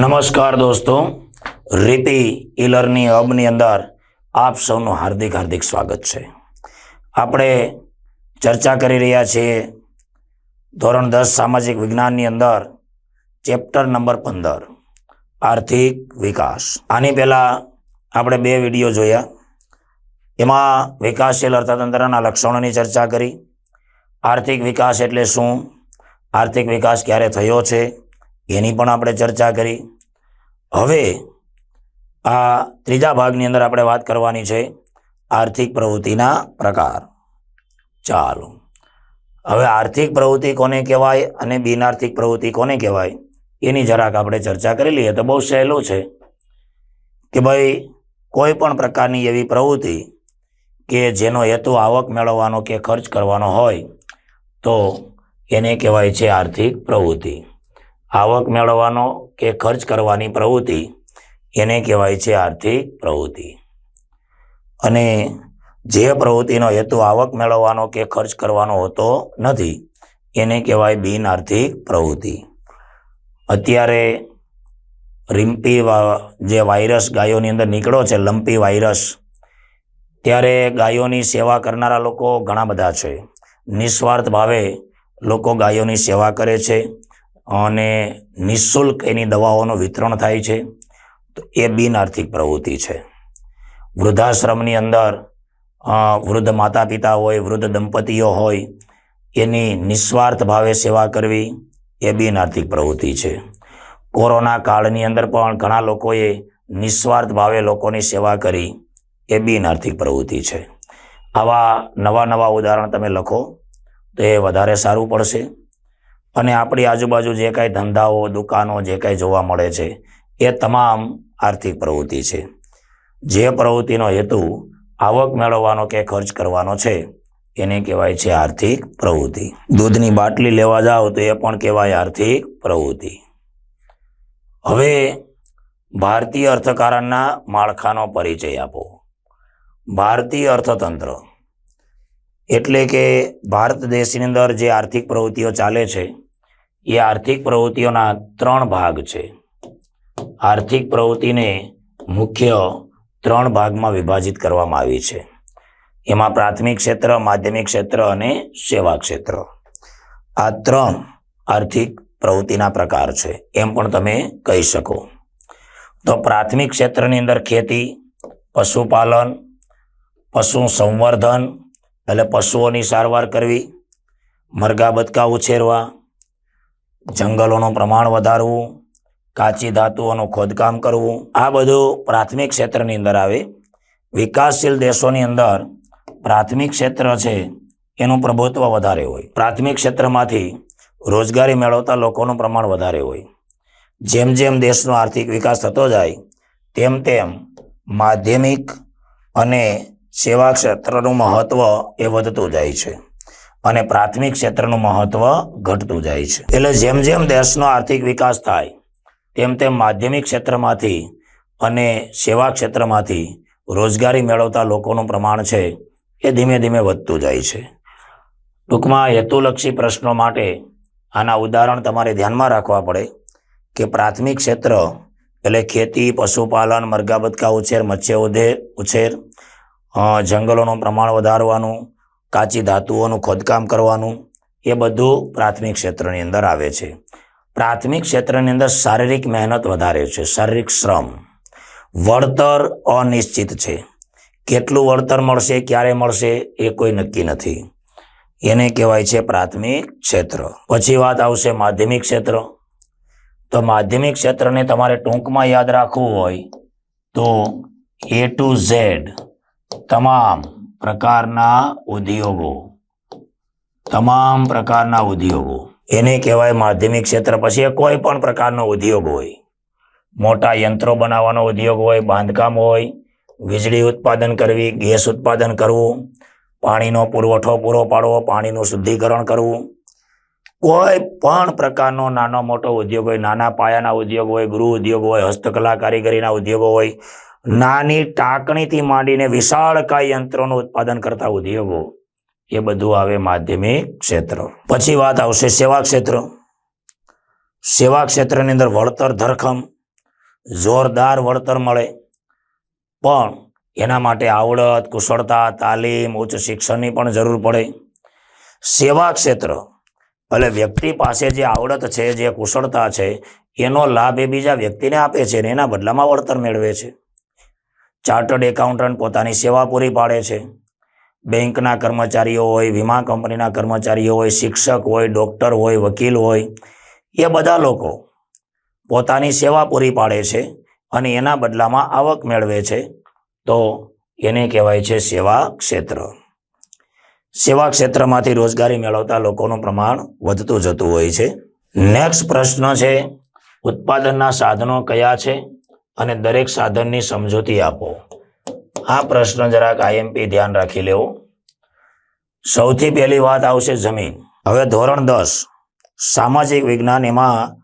નમસ્કાર દોસ્તો, રીતિ ઇલરની હબની અંદર આપ સૌનું હાર્દિક હાર્દિક સ્વાગત છે. આપણે ચર્ચા કરી રહ્યા છીએ ધોરણ દસ સામાજિક વિજ્ઞાનની અંદર, ચેપ્ટર નંબર પંદર, આર્થિક વિકાસ. આની પહેલાં આપણે બે વીડિયો જોયા. એમાં વિકાસશીલ અર્થતંત્રના લક્ષણોની ચર્ચા કરી. આર્થિક વિકાસ એટલે શું? આર્થિક વિકાસ ક્યારે થયો છે? એની પણ આપણે ચર્ચા કરી. હવે આ ત્રીજા ભાગની અંદર આપણે વાત કરવાની છે આર્થિક પ્રવૃત્તિના પ્રકાર. ચાલો. હવે આર્થિક પ્રવૃત્તિ કોને કહેવાય અને બિનઆર્થિક પ્રવૃત્તિ કોને કહેવાય એની જરાક આપણે ચર્ચા કરી લઈએ. તો બહુ સહેલું છે કે ભાઈ, કોઈ પણ પ્રકારની એવી પ્રવૃત્તિ કે જેનો હેતુ આવક મેળવવાનો કે ખર્ચ કરવાનો હોય તો એને કહેવાય છે આર્થિક પ્રવૃત્તિ. આવક મેળવવાનો કે ખર્ચ કરવાની પ્રવૃત્તિ, એને કહેવાય છે આર્થિક પ્રવૃત્તિ. અને જે પ્રવૃત્તિનો હેતુ આવક મેળવવાનો કે ખર્ચ કરવાનો હોતો નથી, એને કહેવાય બિન આર્થિક પ્રવૃત્તિ. અત્યારે રિમ્પી જે વાયરસ ગાયોની અંદર નીકળ્યો છે, લંપી વાયરસ, ત્યારે ગાયોની સેવા કરનારા લોકો ઘણા બધા છે. નિસ્વાર્થ ભાવે લોકો ગાયોની સેવા કરે છે. અને નિઃશુલ્ક એની દવાઓનું વિતરણ થાય છે, તો એ બિન આર્થિક પ્રવૃત્તિ છે. વૃદ્ધાશ્રમની અંદર વૃદ્ધ માતા પિતા હોય, વૃદ્ધ દંપતીઓ હોય, એની નિસ્વાર્થ ભાવે સેવા કરવી એ બિન આર્થિક પ્રવૃત્તિ છે. કોરોના કાળની અંદર પણ ઘણા લોકોએ નિસ્વાર્થ ભાવે લોકોની સેવા કરી એ બિન આર્થિક પ્રવૃત્તિ છે. આવા નવા નવા ઉદાહરણ તમે લખો તો એ વધારે સારું પડશે. અને આપણી આજુબાજુ જે કાંઈ ધંધાઓ, દુકાનો જે કાંઈ જોવા મળે છે, એ તમામ આર્થિક પ્રવૃત્તિ છે. જે પ્રવૃત્તિનો હેતુ આવક મેળવવાનો કે ખર્ચ કરવાનો છે, એને કહેવાય છે આર્થિક પ્રવૃત્તિ. દૂધની બાટલી લેવા જાઓ તો એ પણ કહેવાય આર્થિક પ્રવૃત્તિ. હવે ભારતીય અર્થકારણના માળખાનો પરિચય આપો. ભારતીય અર્થતંત્ર એટલે કે ભારત દેશની અંદર જે આર્થિક પ્રવૃત્તિઓ ચાલે છે, એ આર્થિક પ્રવૃત્તિઓના ત્રણ ભાગ છે. આર્થિક પ્રવૃત્તિને મુખ્ય ત્રણ ભાગમાં વિભાજિત કરવામાં આવી છે. એમાં પ્રાથમિક ક્ષેત્ર, માધ્યમિક ક્ષેત્ર અને સેવા ક્ષેત્ર. આ ત્રણ આર્થિક પ્રવૃત્તિના પ્રકાર છે, એમ પણ તમે કહી શકો. તો પ્રાથમિક ક્ષેત્રની અંદર ખેતી, પશુપાલન, પશુ સંવર્ધન એટલે પશુઓની સારવાર કરવી, મરઘા બતકા ઉછેરવા, જંગલોનું પ્રમાણ વધારવું, કાચી ધાતુઓનું ખોદકામ કરવું, આ બધું પ્રાથમિક ક્ષેત્રની અંદર આવે. વિકાસશીલ દેશોની અંદર પ્રાથમિક ક્ષેત્ર છે, એનું પ્રભુત્વ વધારે હોય. પ્રાથમિક ક્ષેત્રમાંથી રોજગારી મેળવતા લોકોનું પ્રમાણ વધારે હોય. જેમ જેમ દેશનો આર્થિક વિકાસ થતો જાય, તેમ તેમ માધ્યમિક અને સેવા ક્ષેત્રનું મહત્વ એ વધતું જાય છે અને પ્રાથમિક ક્ષેત્રનું મહત્વ ઘટતું જાય છે. એટલે જેમ જેમ દેશનો આર્થિક વિકાસ થાય, તેમ તેમ માધ્યમિક ક્ષેત્રમાંથી અને સેવા ક્ષેત્રમાંથી રોજગારી મેળવતા લોકોનું પ્રમાણ છે એ ધીમે ધીમે વધતું જાય છે. ટૂંકમાં હેતુલક્ષી પ્રશ્નો માટે આના ઉદાહરણ તમારે ધ્યાનમાં રાખવા પડે કે પ્રાથમિક ક્ષેત્ર એટલે ખેતી, પશુપાલન, મરઘા, બતકા ઉછેર, મત્સ્ય ઉધે, ઉછેર જંગલોનું પ્રમાણ વધારવાનું, કાચી ધાતુઓનું ખોદકામ કરવાનું, એ બધું પ્રાથમિક ક્ષેત્રની અંદર આવે છે. પ્રાથમિક ક્ષેત્રની અંદર શારીરિક મહેનત વધારે છે, શારીરિક શ્રમ. વળતર અનિશ્ચિત છે. કેટલું વળતર મળશે, ક્યારે મળશે, એ કોઈ નક્કી નથી. એને કહેવાય છે પ્રાથમિક ક્ષેત્ર. પછી વાત આવશે માધ્યમિક ક્ષેત્ર. તો માધ્યમિક ક્ષેત્રને તમારે ટૂંકમાં યાદ રાખવું હોય તો એ ટુ ઝેડ તમામ પ્રકારના ઉદ્યોગો. તમામ પ્રકારના ઉદ્યોગો. એને કહેવાય માધ્યમિક ક્ષેત્ર. પછી કોઈ પણ પ્રકારનો ઉદ્યોગ હોય. મોટા યંત્રો બનાવવાનો ઉદ્યોગ હોય, બાંધકામ હોય, વીજળી ઉત્પાદન કરવી, ગેસ ઉત્પાદન કરવું, પાણીનો પુરવઠો પૂરો પાડવો, પાણીનું શુદ્ધિકરણ કરવું. કોઈ પણ પ્રકારનો નાનો મોટો ઉદ્યોગ હોય, નાના પાયાના ઉદ્યોગ હોય, ગૃહ ઉદ્યોગ હોય, હસ્તકલા કારીગરીના ઉદ્યોગો હોય નાની ટાંકણીથી માંડીને વિશાળકાય યંત્રોનું ઉત્પાદન કરતા ઉદ્યોગો, એ બધું આવે માધ્યમિક ક્ષેત્ર. પછી વાત આવશે સેવા ક્ષેત્ર. સેવા ક્ષેત્રની અંદર વળતર ધરખમ, જોરદાર વળતર મળે. પણ એના માટે આવડત, કુશળતા, તાલીમ, ઉચ્ચ શિક્ષણની પણ જરૂર પડે. સેવા ક્ષેત્ર એટલે વ્યક્તિ પાસે જે આવડત છે, જે કુશળતા છે, એનો લાભ એ બીજા વ્યક્તિને આપે છે અને એના બદલામાં વળતર મેળવે છે. ચાર્ટર્ડ એકાઉન્ટન્ટ પોતાની સેવા પૂરી પાડે છે. બેંકના કર્મચારીઓ હોય, વીમા કંપનીના કર્મચારીઓ હોય, શિક્ષક હોય, ડૉક્ટર હોય, વકીલ હોય, એ બધા લોકો પોતાની સેવા પૂરી પાડે છે અને એના બદલામાં આવક મેળવે છે. તો એને કહેવાય છે સેવા ક્ષેત્ર. સેવા ક્ષેત્રમાંથી રોજગારી મેળવતા લોકોનું પ્રમાણ વધતું જતું હોય છે. નેક્સ્ટ પ્રશ્ન છે, ઉત્પાદનના સાધનો કયા છે? અને દરેક સાધનની સમજૂતી આપો. આ પ્રશ્ન જરાક આઈએમપી ધ્યાન રાખી લેવો. સૌથી પહેલી વાત આવશે જમીન. હવે ધોરણ દસ. સામાજિક વિજ્ઞાન એમાં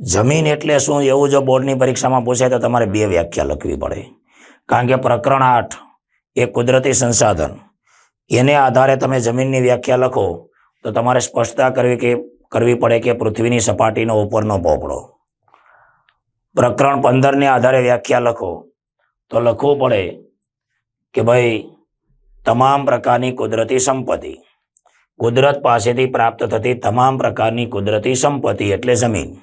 જમીન એટલે શું એવું જો બોર્ડની પરીક્ષામાં પૂછાય તો તમારે બે વ્યાખ્યા લખવી પડે. કારણ કે પ્રકરણ આઠ એ કુદરતી સંસાધન. એને આધારે તમે જમીનની વ્યાખ્યા લખો તો તમારે સ્પષ્ટતા કરવી કે, કરવી પડે કે પૃથ્વીની સપાટીનો ઉપરનો પોપડો. પ્રકરણ પંદરને આધારે વ્યાખ્યા લખો. તો લખવું પડે કે ભાઈ, તમામ પ્રકારની કુદરતી સંપત્તિ. કુદરત પાસેથી પ્રાપ્ત થતી તમામ પ્રકારની કુદરતી સંપત્તિ એટલે જમીન.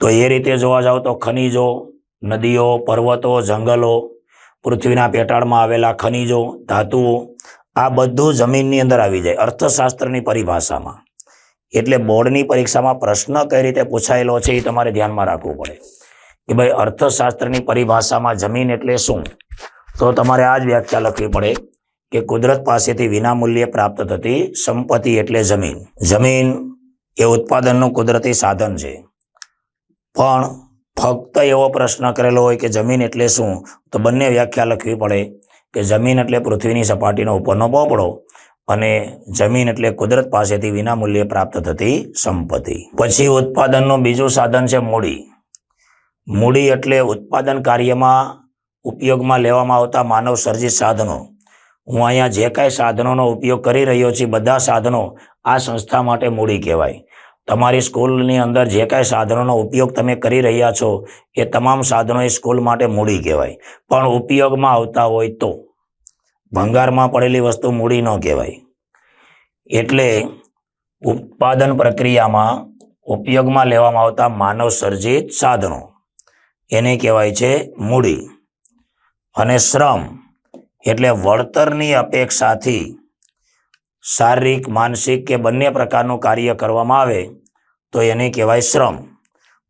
તો એ રીતે જોવા જાવ તો ખનીજો, નદીઓ, પર્વતો, જંગલો, પૃથ્વીના પેટાળમાં આવેલા ખનીજો, ધાતુઓ, આ બધું જમીનની અંદર આવી જાય અર્થશાસ્ત્રની પરિભાષામાં. એટલે બોર્ડની પરીક્ષામાં પ્રશ્ન કઈ રીતે પૂછાયેલો છે એ તમારે ધ્યાનમાં રાખવું પડે. કે ભાઈ અર્થશાસ્ત્રની પરિભાષામાં જમીન એટલે શું? તો તમારે આ જ વ્યાખ્યા લખવી પડે કે કુદરત પાસેથી વિનામૂલ્યે પ્રાપ્ત થતી સંપત્તિ એટલે જમીન. જમીન એ ઉત્પાદનનું કુદરતી સાધન છે. પણ ફક્ત એવો પ્રશ્ન કરેલો હોય કે જમીન એટલે શું? તો બંને વ્યાખ્યા લખવી પડે કે જમીન એટલે પૃથ્વીની સપાટીનો ઉપરનો પોપડો અને જમીન એટલે કુદરત પાસેથી વિનામૂલ્યે પ્રાપ્ત થતી સંપત્તિ. પછી ઉત્પાદનનું બીજું સાધન છે મૂડી. મૂડી એટલે ઉત્પાદન કાર્યમાં ઉપયોગમાં લેવામાં આવતા માનવ સર્જિત સાધનો. હું અહીંયા જે કાંઈ સાધનોનો ઉપયોગ કરી રહ્યો છું, બધા સાધનો આ સંસ્થા માટે મૂડી કહેવાય. તમારી સ્કૂલની અંદર જે કાંઈ સાધનોનો ઉપયોગ તમે કરી રહ્યા છો, એ તમામ સાધનો એ સ્કૂલ માટે મૂડી કહેવાય. પણ ઉપયોગમાં આવતા હોય તો ભંગારમાં પડેલી વસ્તુ મૂડી ન કહેવાય. એટલે ઉત્પાદન પ્રક્રિયામાં ઉપયોગમાં લેવામાં આવતા માનવ સર્જિત સાધનો. એને કહેવાય છે મૂડી. અને શ્રમ એટલે વળતરની અપેક્ષાથી શારીરિક, માનસિક કે બંને પ્રકારનું કાર્ય કરવામાં આવે તો એને કહેવાય શ્રમ.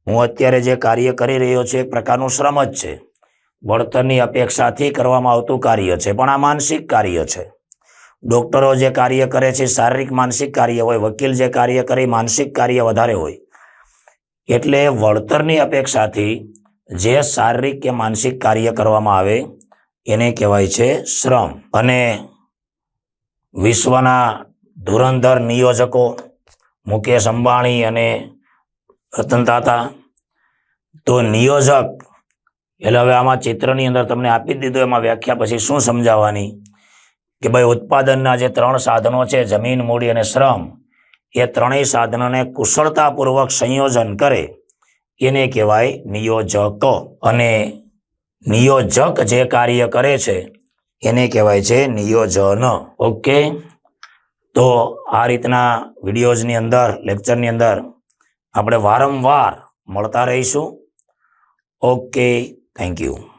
હું અત્યારે જે કાર્ય કરી રહ્યો છું એક પ્રકારનું શ્રમ જ છે. વળતરની અપેક્ષાથી કરવામાં આવતું કાર્ય છે, પણ આ માનસિક કાર્ય છે. ડોક્ટરો જે કાર્ય કરે છે, શારીરિક, માનસિક કાર્ય હોય, વકીલ જે કાર્ય કરે, માનસિક કાર્ય વધારે હોય. એટલે વળતરની અપેક્ષાથી જે શારીરિક કે માનસિક કાર્ય કરવામાં આવે, એને કહેવાય છે શ્રમ. અને વિશ્વના ધુરંધર નિયોજકો મુકેશ અંબાણી અને રતન તાતા તો નિયોજક, એટલે હવે આમાં ચિત્રની અંદર તમને આપી દીધું, એમાં વ્યાખ્યા પછી શું સમજાવવાની? કે ભાઈ ઉત્પાદનના જે ત્રણ સાધનો છે, જમીન, મૂડી અને શ્રમ, એ ત્રણેય સાધનોને કુશળતાપૂર્વક સંયોજન કરે. એને કહેવાય નિયોજક. અને નિયોજક જે કાર્ય કરે છે, એને કહેવાય છે નિયોજન. ઓકે? તો આ રીતના વિડીયોઝની અંદર, લેક્ચરની અંદર આપણે વારંવાર મળતા રહીશું. Okay, thank you.